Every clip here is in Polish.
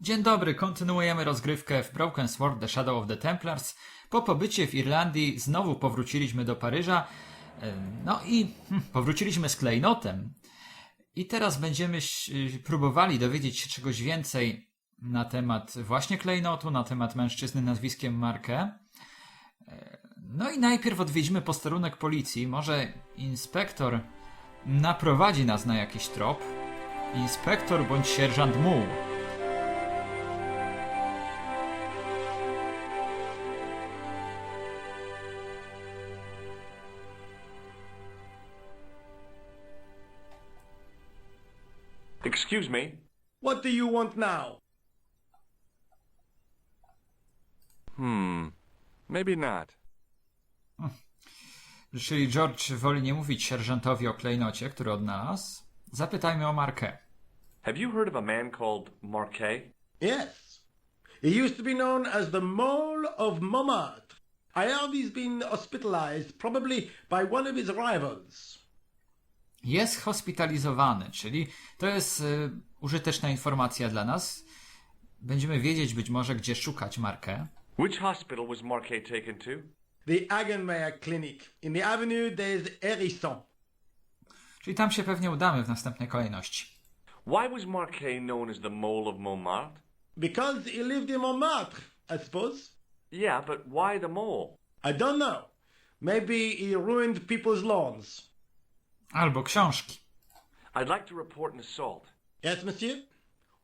Dzień dobry, kontynuujemy rozgrywkę w Broken Sword The Shadow of the Templars. Po pobycie w Irlandii znowu powróciliśmy do Paryża. No i hm, powróciliśmy z klejnotem. I teraz będziemy ś- próbowali dowiedzieć się czegoś więcej na temat właśnie klejnotu, na temat mężczyzny nazwiskiem Markę. E, No i najpierw odwiedźmy posterunek policji. Może inspektor naprowadzi nas na jakiś trop. Inspektor bądź sierżant Muł. Excuse me. What do you want now? Hmm. Maybe not. Czyli George woli nie mówić sierżantowi o klejnocie, który odnalazł. Zapytajmy o Markę. Have you heard of a man called Marquet? Yes. He used to be known as the Mole of Montmartre. I heard he's been hospitalized, probably by one of his rivals. Jest hospitalizowany, czyli to jest y, użyteczna informacja dla nas. Będziemy wiedzieć być może, gdzie szukać Markę. Which hospital was Marquet taken to? The Hagenmeyer Clinic. In the avenue des Hérissons. Czyli tam się pewnie udamy w następnej kolejności. Why was Marquet known as the Mole of Montmartre? Because he lived in Montmartre, I suppose. Yeah, but why the mole? I don't know. Maybe he ruined people's lawns. Albo książki. I'd like to report an assault. Yes, monsieur?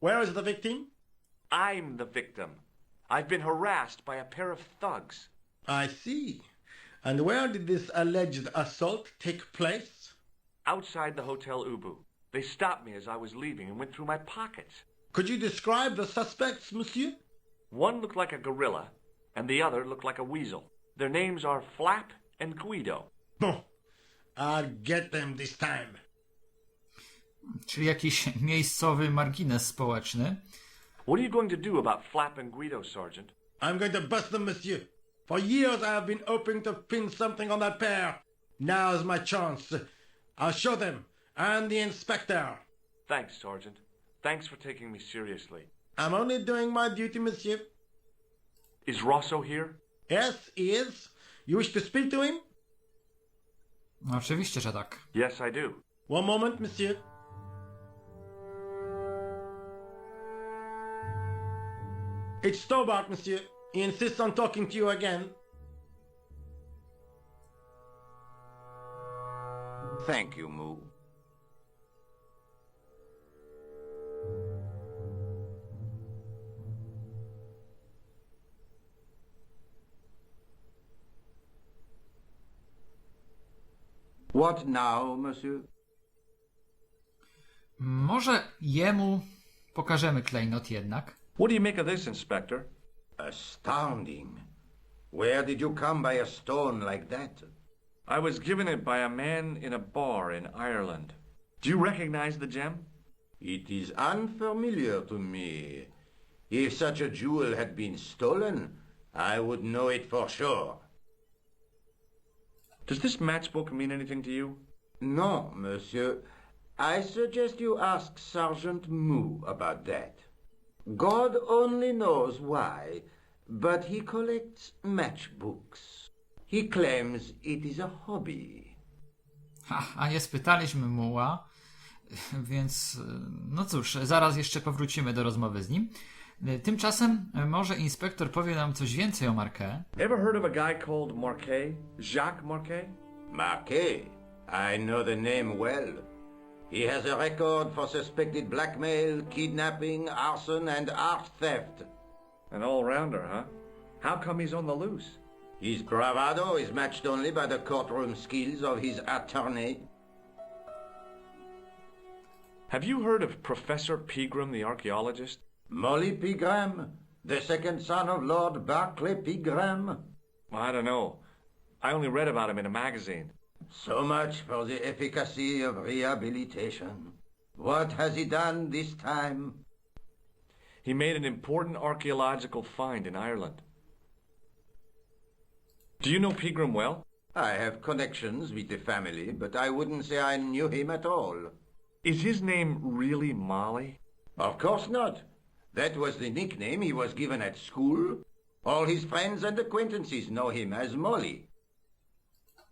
Where is the victim? I'm the victim. I've been harassed by a pair of thugs. I see. And where did this alleged assault take place? Outside the Hotel Ubu. They stopped me as I was leaving and went through my pockets. Could you describe the suspects, monsieur? One looked like a gorilla, and the other looked like a weasel. Their names are Flap and Guido. Bon. I'll get them this time. Czyli jakiś miejscowy margines społeczny. What are you going to do about Flap and Guido, Sergeant? I'm going to bust them, monsieur. For years I have been hoping to pin something on that pair. Now's my chance. I'll show them. And the inspector. Thanks, Sergeant. Thanks for taking me seriously. I'm only doing my duty, monsieur. Is Rosso here? Yes, he is. You wish to speak to him? No, oczywiście, że tak. Yes, I do. One moment, monsieur. It's Stobart, monsieur. He insists on talking to you again. Thank you, Moo. What now, monsieur? Może jemu pokażemy klejnot jednak. What do you make of this, Inspector? Astounding. Where did you come by a stone like that? I was given it by a man in a bar in Ireland. Do you recognize the gem? It is unfamiliar to me. If such a jewel had been stolen, I would know it for sure. Does this matchbook mean anything to you? No, monsieur. I suggest you ask Sergeant Moo about that. God only knows why, but he collects matchbooks. He claims it is a hobby. Ha, a nie spytaliśmy muła, więc no cóż, zaraz jeszcze powrócimy do rozmowy z nim. Y, Tymczasem y, może inspektor powie nam coś więcej o Markę. Ever heard of a guy called Marquet? Jacques Marquet? Marquet. I know the name well. He has a record for suspected blackmail, kidnapping, arson, and art theft. An all-rounder, huh? How come he's on the loose? His bravado is matched only by the courtroom skills of his attorney. Have you heard of Professor Pegram, the archaeologist? Molly Pigram, the second son of Lord Barclay Pigram. I don't know. I only read about him in a magazine. So much for the efficacy of rehabilitation. What has he done this time? He made an important archaeological find in Ireland. Do you know Pegram well? I have connections with the family, but I wouldn't say I knew him at all. Is his name really Molly? Of course not. That was the nickname he was given at school. All his friends and acquaintances know him as Molly.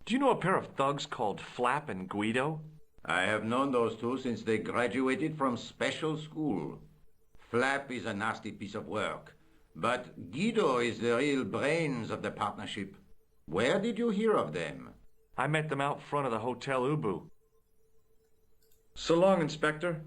Do you know a pair of thugs called Flap and Guido? I have known those two since they graduated from special school. Flap is a nasty piece of work, but Guido is the real brains of the partnership. Where did you hear of them? I met them out front of the Hotel Ubu. So long, Inspector.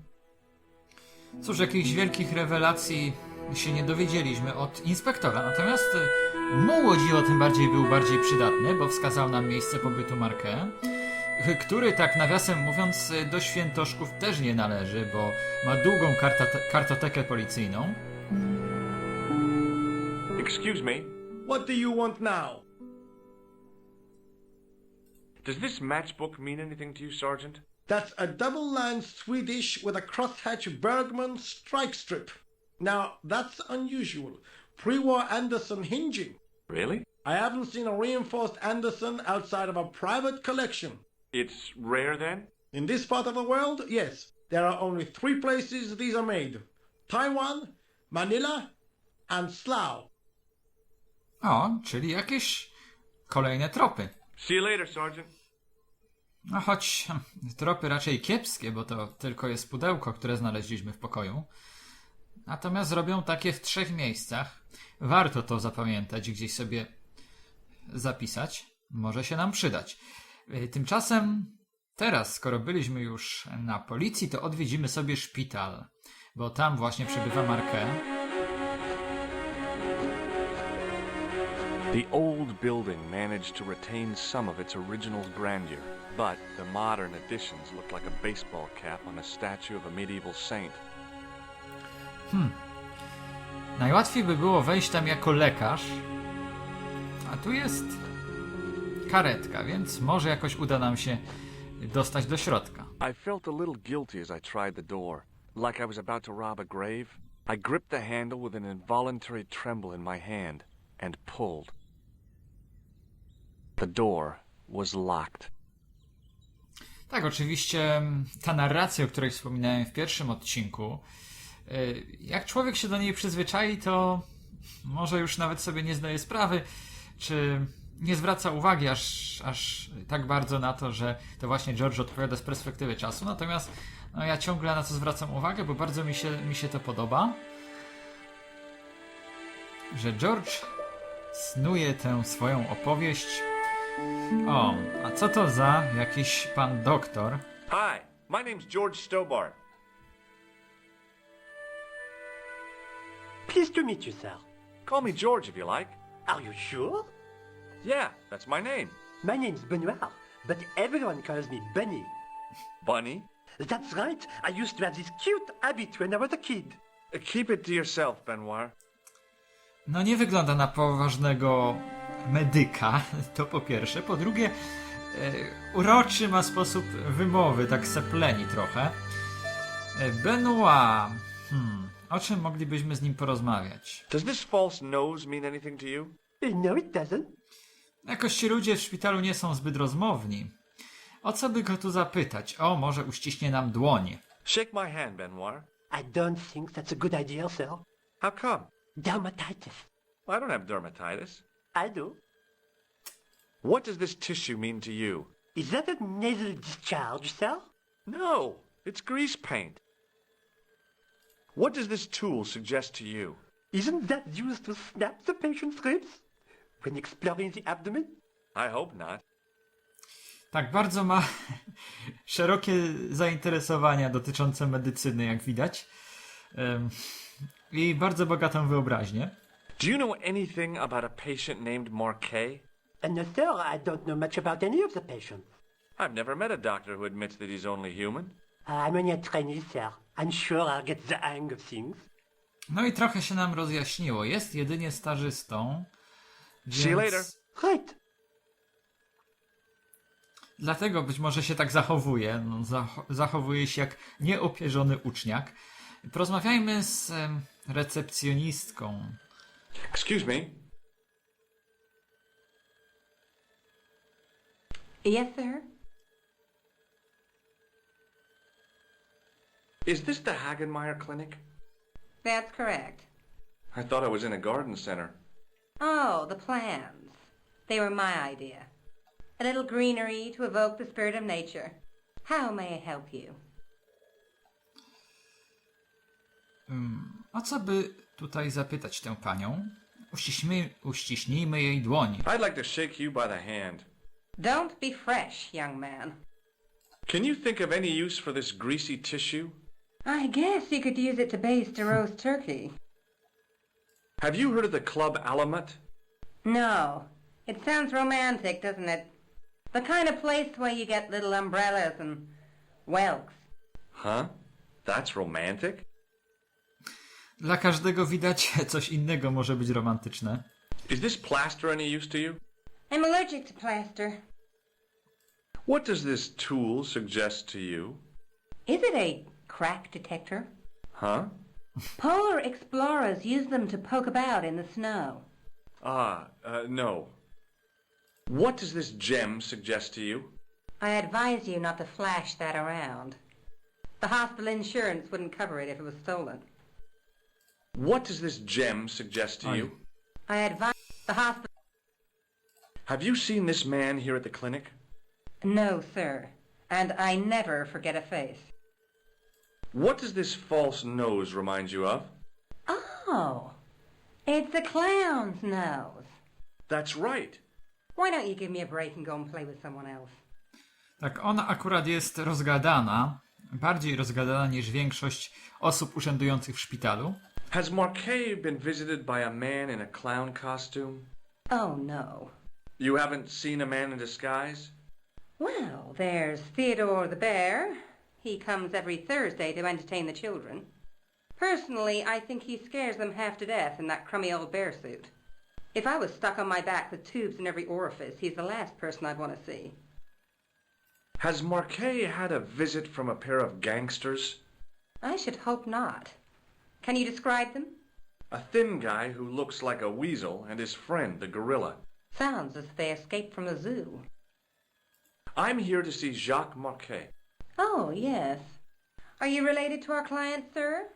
Cóż, jakichś wielkich rewelacji się nie dowiedzieliśmy od inspektora, natomiast e, Mułodziło tym bardziej był bardziej przydatny, bo wskazał nam miejsce pobytu Markę, który tak nawiasem mówiąc e, do świętoszków też nie należy, bo ma długą kartotekę policyjną. Excuse me. What do you want now? Does this matchbook mean anything to you, Sergeant? That's a double-line Swedish with a crosshatch Bergman strike strip. Now, that's unusual. Pre-war Anderson hinging. Really? I haven't seen a reinforced Anderson outside of a private collection. It's rare then? In this part of the world, yes, there are only three places these are made. Taiwan, Manila, and Slough. O, czyli jakieś kolejne tropy. See you later, Sergeant. No choć tropy raczej kiepskie, bo to tylko jest pudełko, które znaleźliśmy w pokoju. Natomiast robią takie w trzech miejscach. Warto to zapamiętać, gdzieś sobie zapisać. Może się nam przydać. Y, Tymczasem teraz, skoro byliśmy już na policji, to odwiedzimy sobie szpital, bo tam właśnie przebywa Markę. The old building managed to retain some of its original grandeur, but the modern additions look like a baseball cap on a statue of a medieval saint. Hmm. Najłatwiej by było wejść tam jako lekarz, a tu jest karetka, więc może jakoś uda nam się dostać do środka. I felt a little guilty as I tried the door, like I was about to rob a grave. I gripped the handle with an involuntary tremble in my hand and pulled. The door was locked. Tak, oczywiście mm, ta narracja, o której wspominałem w pierwszym odcinku, y, jak człowiek się do niej przyzwyczai, to może już nawet sobie nie zdaje sprawy, czy nie zwraca uwagi aż, aż tak bardzo na to, że to właśnie George odpowiada z perspektywy czasu. Natomiast no, ja ciągle na to zwracam uwagę, bo bardzo mi się, mi się to podoba, że George snuje tę swoją opowieść. O, a co to za jakiś pan doktor? Hi, my name's George Stobart. Pleased to meet you, sir. Call me George if you like. Are you sure? Yeah, that's my name. My name's Benoit, but everyone calls me Bunny. Bunny. That's right. I used to have this cute habit when I was a kid. Uh, Keep it to yourself, Benoit. No nie wygląda na poważnego medyka, to po pierwsze. Po drugie, e, uroczy ma sposób wymowy, tak sepleni trochę. E, Benoit, hmm, o czym moglibyśmy z nim porozmawiać? Does this false nose mean anything to you? No, it doesn't. Jakoś ci ludzie w szpitalu nie są zbyt rozmowni. O co by go tu zapytać? O, może uściśnie nam dłoń. Shake my hand, Benoit. I don't think that's a good idea, sir. How come? Dermatitis. I don't have dermatitis. I do. What does this tissue mean to you? Is that a nasal discharge, cell? No, it's grease paint. What does this tool suggest to you? Isn't that used to snap the patient's ribs when exploring the abdomen? I hope not. Tak, bardzo ma szerokie zainteresowania dotyczące medycyny, jak widać. Em, I bardzo bogatą wyobraźnię. Do you know anything about a patient named Marquet? And no, sir, I don't know much about any of the patients. I've never met a doctor who admits that he's only human. I'm only a trainee, sir. I'm sure I'll get the hang of things. No i trochę się nam rozjaśniło. Jest jedynie stażystą. See you later. Więc Right. dlatego być może się tak zachowuje. No, zacho- zachowuje się jak nieopierzony uczniak. Porozmawiajmy z em, recepcjonistką. Excuse me. Yes, sir. Is this the Hagenmeyer Clinic? That's correct. I thought I was in a garden center. Oh, the plans. They were my idea. A little greenery to evoke the spirit of nature. How may I help you? Hmm. O co by tutaj zapytać tę panią? Uściśnijmy, uściśnijmy jej dłoń. I'd like to shake you by the hand. Don't be fresh, young man. Can you think of any use for this greasy tissue? I guess you could use it to baste a roast turkey. Have you heard of the Club Alamet? No. It sounds romantic, doesn't it? The kind of place where you get little umbrellas and whelks. Huh? That's romantic? Dla każdego widać coś innego może być romantyczne. Is this plaster any use to you? I'm allergic to plaster. What does this tool suggest to you? Is it a crack detector? Huh? Polar explorers use them to poke about in the snow. Ah, uh, no. What does this gem suggest to you? I advise you not to flash that around. The hospital insurance wouldn't cover it if it was stolen. What does this gem suggest to you? I advise the hospital. Have you seen this man here at the clinic? No, sir. And I never forget a face. What does this false nose remind you of? Oh, it's a clown's nose. That's right. Why don't you give me a break and go and play with someone else? Tak, ona akurat jest rozgadana, bardziej rozgadana niż większość osób urzędujących w szpitalu. Has Marquet been visited by a man in a clown costume? Oh, no. You haven't seen a man in disguise? Well, there's Theodore the Bear. He comes every Thursday to entertain the children. Personally, I think he scares them half to death in that crummy old bear suit. If I was stuck on my back with tubes in every orifice, he's the last person I'd want to see. Has Marquet had a visit from a pair of gangsters? I should hope not. Can you describe them? A thin guy who looks like a weasel and his friend, the gorilla. Sounds as if they escaped from the zoo. I'm here to see Jacques Marquet. Oh, yes. Are you related to our client, sir?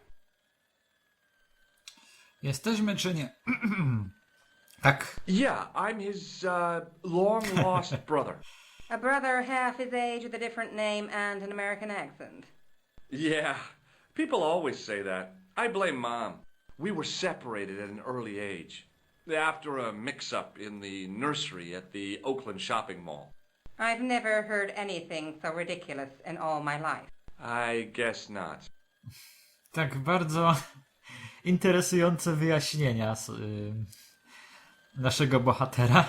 Jesteśmy czy nie? tak, Yeah, I'm his uh, long lost brother. A brother half his age with a different name and an American accent. Yeah, people always say that. I blame Mom. We were separated at an early age. After a mix up in the nursery at the Oakland shopping mall. I've never heard anything so ridiculous in all my life. I guess not. tak bardzo interesujące wyjaśnienia s- y, naszego bohatera.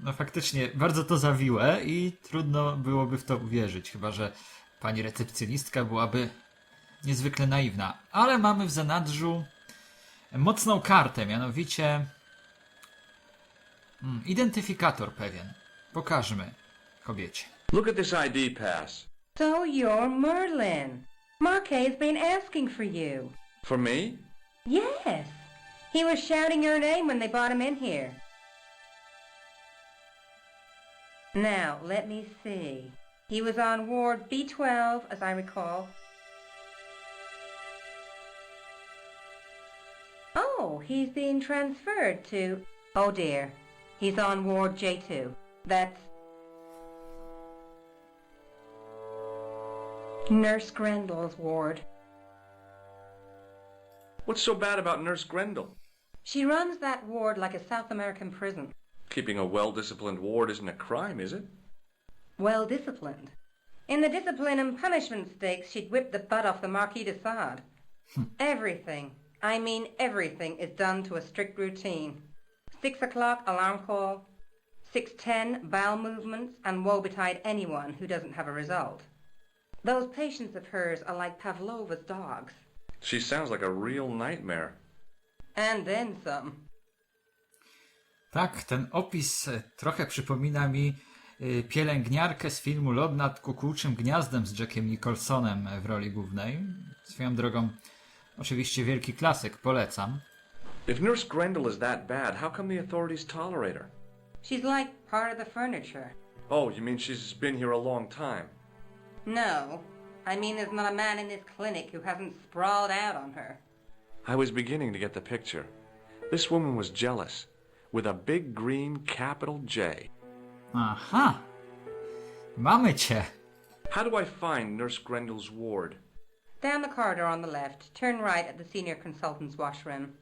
No faktycznie, bardzo to zawiłe i trudno byłoby w to uwierzyć, chyba że pani recepcjonistka byłaby niezwykle naiwna. Ale mamy w zanadrzu mocną kartę, mianowicie mm, identyfikator pewien. Pokażmy kobiecie. Look at this ID pass. So you're Merlin. Marquet's been asking for you. For me? Yes. He was shouting your name when they brought him in here. Now, let me see. He was on Ward B12, as I recall. He's being transferred to... Oh dear. He's on Ward J2. That's... Nurse Grendel's ward. What's so bad about Nurse Grendel? She runs that ward like a South American prison. Keeping a well disciplined ward isn't a crime, is it? Well disciplined. In the discipline and punishment stakes, she'd whip the butt off the Marquis de Sade. Hmm. everything, I mean everything, is done to a strict routine. Six o'clock alarm call, six ten bowel movements, and woe betide anyone who doesn't have a result. Those patients of hers are like Pavlova's dogs. She sounds like a real nightmare. And then some. Tak, ten opis e, trochę przypomina mi e, pielęgniarkę z filmu Lot nad kukułczym gniazdem z Jackiem Nicholsonem w roli głównej. Swoją drogą, oczywiście wielki klasyk, polecam. If Nurse Grendel is that bad, how come the authorities tolerate her? She's like part of the furniture. Oh, you mean she's been here a long time? No, I mean, there's not a man in this clinic who hasn't sprawled out on her. I was beginning to get the picture. This woman was jealous, with a big green capital J. Aha! Mamy cię! How do I find Nurse Grendel's ward? Down the corridor on the left, turn right at the senior consultant's washroom.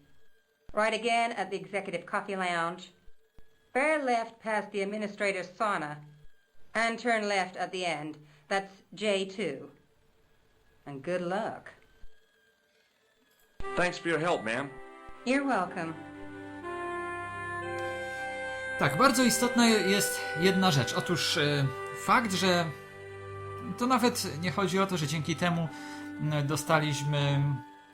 Right again at the executive coffee lounge. Bear left past the administrator's sauna. And turn left at the end. That's J2. And good luck. Thanks for your help, ma'am. You're welcome. Tak, bardzo istotna jest jedna rzecz. Otóż e, fakt, że to nawet nie chodzi o to, że dzięki temu m, dostaliśmy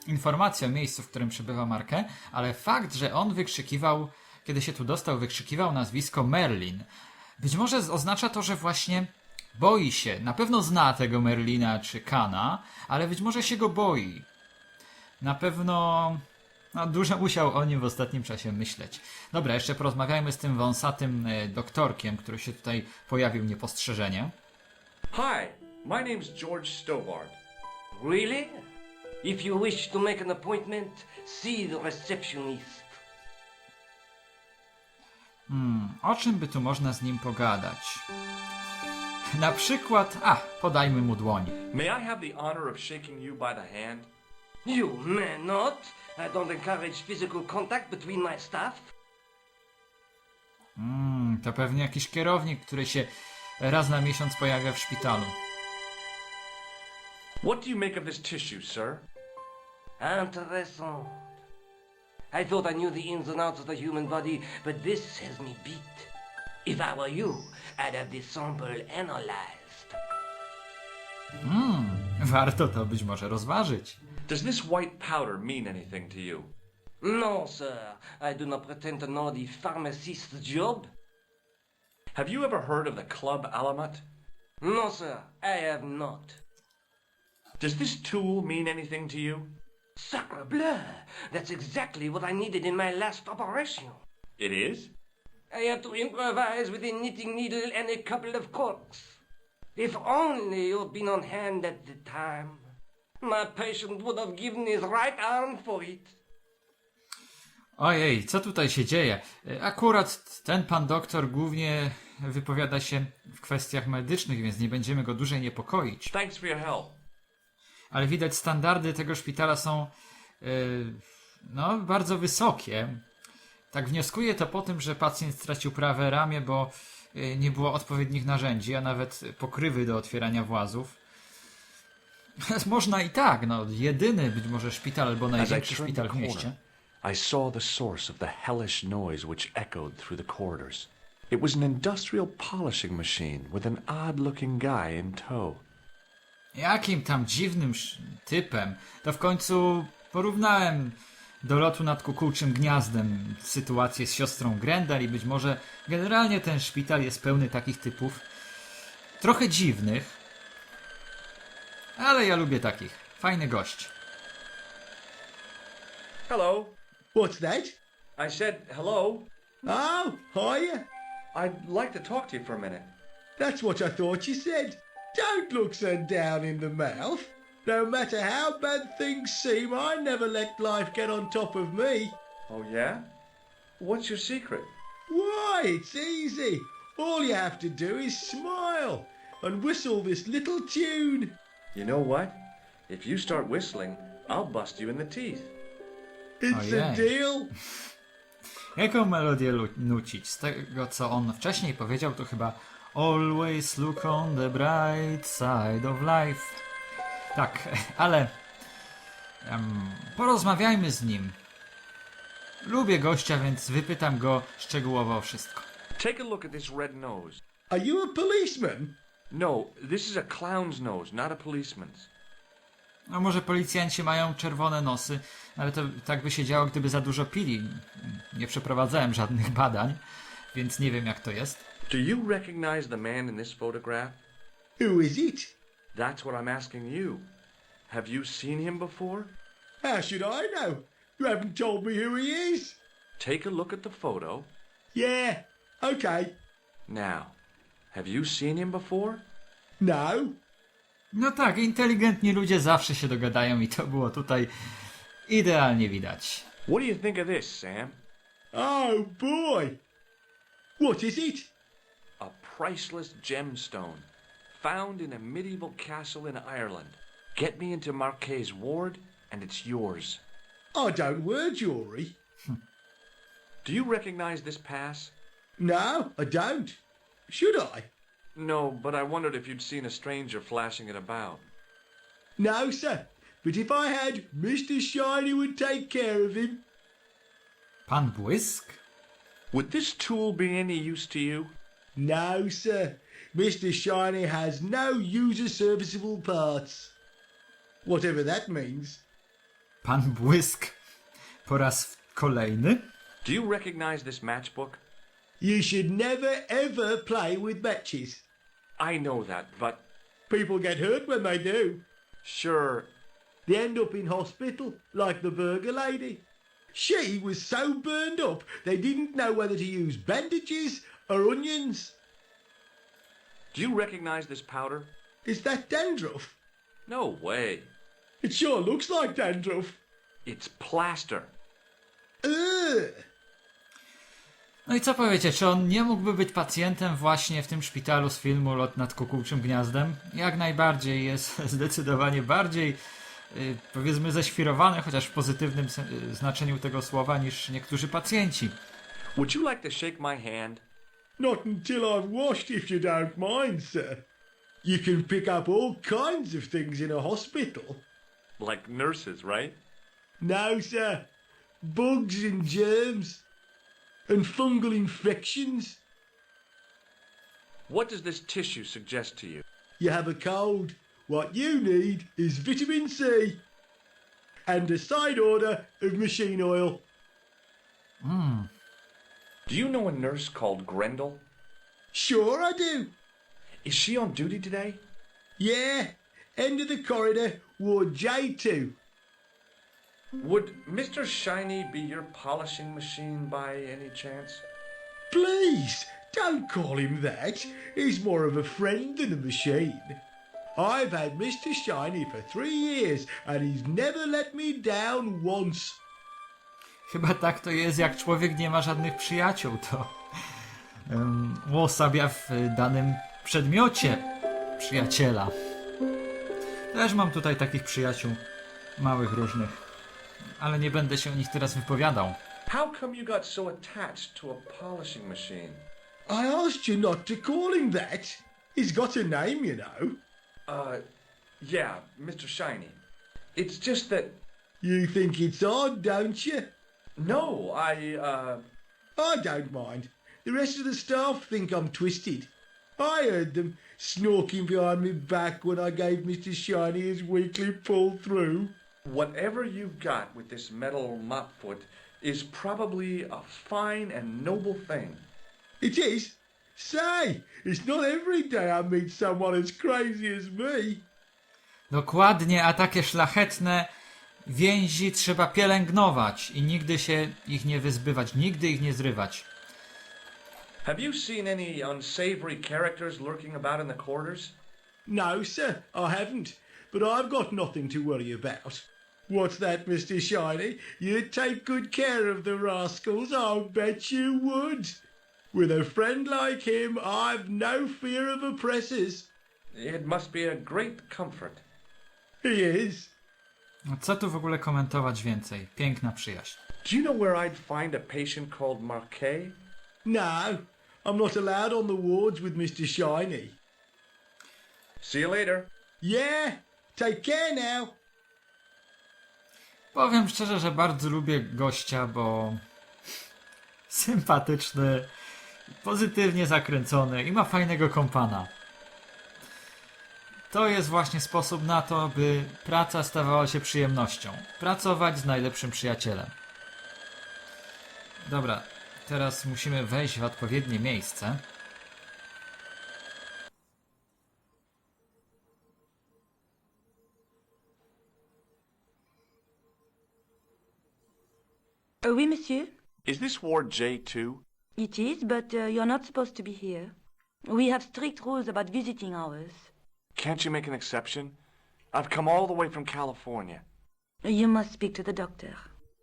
informację o miejscu, w którym przebywa Markę, ale fakt, że on wykrzykiwał, kiedy się tu dostał, wykrzykiwał nazwisko Merlin. Być może oznacza to, że właśnie boi się. Na pewno zna tego Merlina czy Kana, ale być może się go boi. Na pewno no, dużo musiał o nim w ostatnim czasie myśleć. Dobra, jeszcze porozmawiajmy z tym wąsatym e, doktorkiem, który się tutaj pojawił niepostrzeżenie. Hi, my name's George Stobart. Really? If you wish to make an appointment, see the receptionist. O czym by tu można z nim pogadać? Na przykład, a, podajmy mu dłoń. May I have the honor of shaking you by the hand? You may not. I don't encourage physical contact between my staff. Mm, to pewnie jakiś kierownik, który się raz na miesiąc pojawia w szpitalu. What do you make of this tissue, sir? Interessant. I thought I knew the ins and outs of the human body, but this has me beat. If I were you, I'd have this sample analyzed. Mmm, Warto to być może rozważyć. Does this white powder mean anything to you? No, sir. I do not pretend to know the pharmacist's job. Have you ever heard of the Club Alamat? No, sir. I have not. Does this tool mean anything to you? Sacre bleu! That's exactly what I needed in my last operation. It is? I had to improvise with a knitting needle and a couple of corks. If only you'd been on hand at the time. My patient would have given his right arm for it. Ojej, co tutaj się dzieje? E, Akurat ten pan doktor głównie wypowiada się w kwestiach medycznych, więc nie będziemy go dłużej niepokoić. Thanks for your help. Ale widać, standardy tego szpitala są e, no, bardzo wysokie. Tak wnioskuję to po tym, że pacjent stracił prawe ramię, bo e, nie było odpowiednich narzędzi, a nawet pokrywy do otwierania włazów. Można i tak, no, jedyny być może szpital albo największy szpital w mieście. I saw the source of the hellish noise which echoed through the corridors. It was an industrial polishing machine with an odd-looking guy in tow. Jakim tam dziwnym sz- typem. To w końcu porównałem do lotu nad kukułczym gniazdem sytuację z siostrą Grendel i być może generalnie ten szpital jest pełny takich typów. Trochę dziwnych. Ale ja lubię takich. Fajny gość. Hello. What's that? I said hello. Oh, hiya. I'd like to talk to you for a minute. That's what I thought you said. Don't look so down in the mouth. No matter how bad things seem, I never let life get on top of me. Oh, yeah? What's your secret? Why, it's easy. All you have to do is smile and whistle this little tune. You know what? If you start whistling, I'll bust you in the teeth. It's Oh, yeah. a deal. Jaką melodię lu- nucić? Z tego, co on wcześniej powiedział, to chyba Always look on the bright side of life. Tak, ale em, porozmawiajmy z nim. Lubię gościa, więc wypytam go szczegółowo o wszystko. Take a look at this red nose. Are you a policeman? No, this is a clown's nose, not a policeman's. No może policjanci mają czerwone nosy, ale to tak by się działo, gdyby za dużo pili. Nie przeprowadzałem żadnych badań, więc nie wiem jak to jest. Do you recognize the man in this photograph? Who is it? That's what I'm asking you. Have you seen him before? How should I know? You haven't told me who he is. Take a look at the photo. Yeah, okay. Now, have you seen him before? No. No tak, inteligentni ludzie zawsze się dogadają i to było tutaj idealnie widać. What do you think of this, Sam? Oh boy! What is it? A priceless gemstone found in a medieval castle in Ireland. Get me into Marquet's ward, and it's yours. I don't wear jewelry. Hmm. Do you recognize this pass? No, I don't. Should I? No, but I wondered if you'd seen a stranger flashing it about. No, sir. But if I had, Mr. Shiny would take care of him. Pan Błysk? Would this tool be any use to you? No, sir. Mr. Shiny has no user serviceable parts. Whatever that means. Pan Błysk po raz kolejny? Do you recognize this matchbook? You should never ever play with matches. I know that, but People get hurt when they do. sure, They end up in hospital, like the burger lady. She was so burned up they didn't know whether to use bandages or onions. do you recognize this powder? Is that dandruff? No way. It sure looks like dandruff. It's plaster. Ugh. No i co powiecie, czy on nie mógłby być pacjentem właśnie w tym szpitalu z filmu Lot nad kukułczym gniazdem? Jak najbardziej jest zdecydowanie bardziej y, powiedzmy ześwirowany, chociaż w pozytywnym y, znaczeniu tego słowa niż niektórzy pacjenci. Would you like to shake my hand? Not until I've washed, if you don't mind, sir. You can pick up all kinds of things in a hospital. Like nurses, right? No, sir. Bugs and germs. And fungal infections. What does this tissue suggest to you? You have a cold. What you need is vitamin C. And a side order of machine oil. Hmm. Do you know a nurse called Grendel? Sure I do. Is she on duty today? Yeah. End of the corridor, Ward J2. Would Mr. Shiny be your polishing machine by any chance? Please, don't call him that. He's more of a friend than a machine. I've had Mr. Shiny for three years, and he's never let me down once. Chyba tak to jest, jak człowiek nie ma żadnych przyjaciół, to um, uosabia w danym przedmiocie przyjaciela. Też mam tutaj takich przyjaciół, małych różnych, ale nie będę się o nich teraz wypowiadał. How come you got so attached to a polishing machine? I asked you not to call him that. He's got a name, you know. Uh, yeah, Mr. Shiny. It's just that. You think it's odd, don't you? No, I, uh. I don't mind. The rest of the staff think I'm twisted. I heard them snorking behind me back when I gave Mr. Shiny his weekly pull through. Whatever you've got with this metal mopfoot is probably a fine and noble thing. It is. Say, it's not every day I meet someone as crazy as me. Dokładnie, a takie szlachetne więzi trzeba pielęgnować i nigdy się ich nie wyzbywać, nigdy ich nie zrywać. Have you seen any unsavory characters lurking about in the quarters? No, sir, I haven't. But I've got nothing to worry about. What's that, Mr. Shiny? You'd take good care of the rascals, I'll bet you would. With a friend like him, I've no fear of oppressors. It must be a great comfort. He is. No co tu w ogóle komentować więcej? Piękna przyjaźń. Do you know where I'd find a patient called Marquet? No, I'm not allowed on the wards with Mr. Shiny. See you later. Yeah, take care now. Powiem szczerze, że bardzo lubię gościa, bo sympatyczny, pozytywnie zakręcony i ma fajnego kompana. To jest właśnie sposób na to, by praca stawała się przyjemnością. Pracować z najlepszym przyjacielem. Dobra, teraz musimy wejść w odpowiednie miejsce. Uh, oui, monsieur. Is this Ward J2? It is, but uh, you're not supposed to be here. We have strict rules about visiting hours. Can't you make an exception? I've come all the way from California. You must speak to the doctor.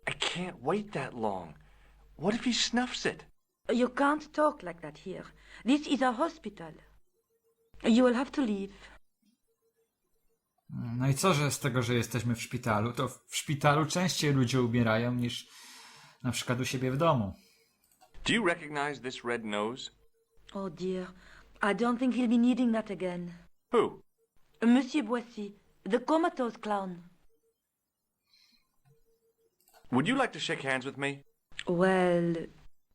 I can't wait that long. What if he snuffs it? You can't talk like that here. This is a hospital. You will have to leave. No i co, że z tego, że jesteśmy w szpitalu? To w szpitalu częściej ludzie umierają niż na przykład u siebie w domu. Do you recognize this red nose? Oh dear. I don't think he'll be needing that again. Who? Monsieur Boissy, the comatose clown. Would you like to shake hands with me? Well,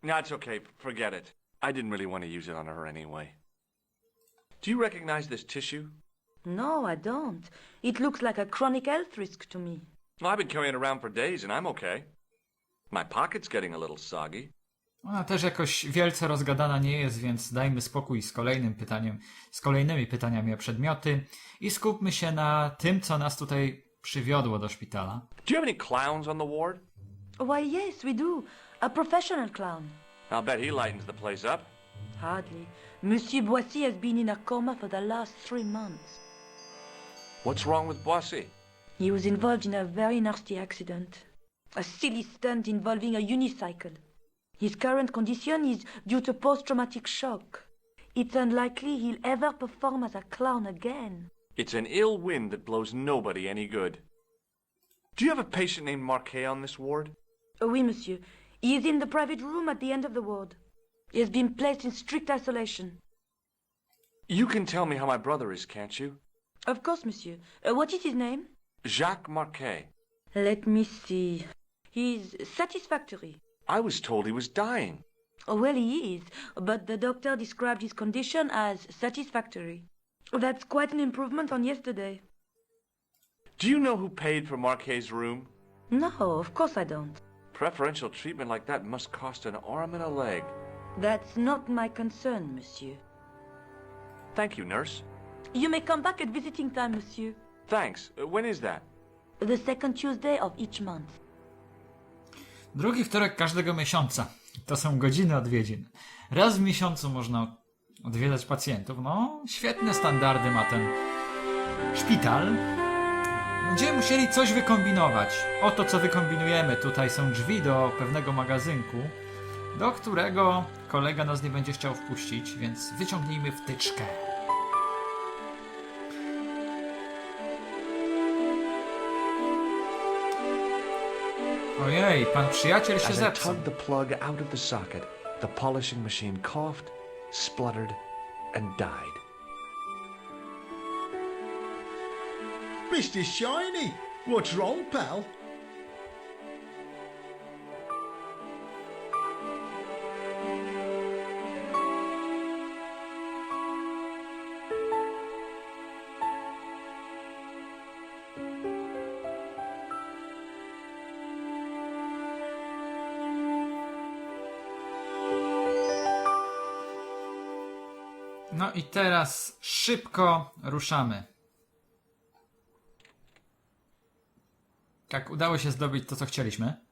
No, it's okay. Forget it. I didn't really want to use it on her anyway. Do you recognize this tissue? no, I don't. It looks like a chronic health risk to me. Well, I've been carrying it around for days and I'm okay. My pocket's getting a little soggy. Ona też jakoś wielce rozgadana nie jest, więc dajmy spokój z kolejnym pytaniem, z kolejnymi pytaniami o przedmioty i skupmy się na tym, co nas tutaj przywiodło do szpitala. Do you have any clowns on the ward? Why, yes, we do. A professional clown. I'll bet he lightens the place up. Hardly. Monsieur Boissy has been in a coma for the last three months. What's wrong with Boissy? He was involved in a very nasty accident. A silly stunt involving a unicycle. His current condition is due to post-traumatic shock. It's unlikely he'll ever perform as a clown again. It's an ill wind that blows nobody any good. Do you have a patient named Marquet on this ward? Oui, monsieur. He is in the private room at the end of the ward. He has been placed in strict isolation. You can tell me how my brother is, can't you? Of course, monsieur. Uh, what is his name? Jacques Marquet. Let me see. He's satisfactory. I was told he was dying. Oh, well, he is, but the doctor described his condition as satisfactory. That's quite an improvement on yesterday. Do you know who paid for Marquet's room? No, of course I don't. Preferential treatment like that must cost an arm and a leg. That's not my concern, monsieur. Thank you, nurse. You may come back at visiting time, monsieur. Thanks. When is that? The second Tuesday of each month. Drugi wtorek każdego miesiąca. To są godziny odwiedzin. Raz w miesiącu można odwiedzać pacjentów. No, świetne standardy ma ten szpital. Będziemy musieli coś wykombinować. Oto co wykombinujemy. Tutaj są drzwi do pewnego magazynku, do którego kolega nas nie będzie chciał wpuścić, więc wyciągnijmy wtyczkę. Ojej, pan przyjaciel się As I zepsuł. tugged the plug out of the socket, the polishing machine coughed, spluttered, and died. Mr. Shiny, what's wrong, pal? Teraz szybko ruszamy. Tak, udało się zdobyć to, co chcieliśmy.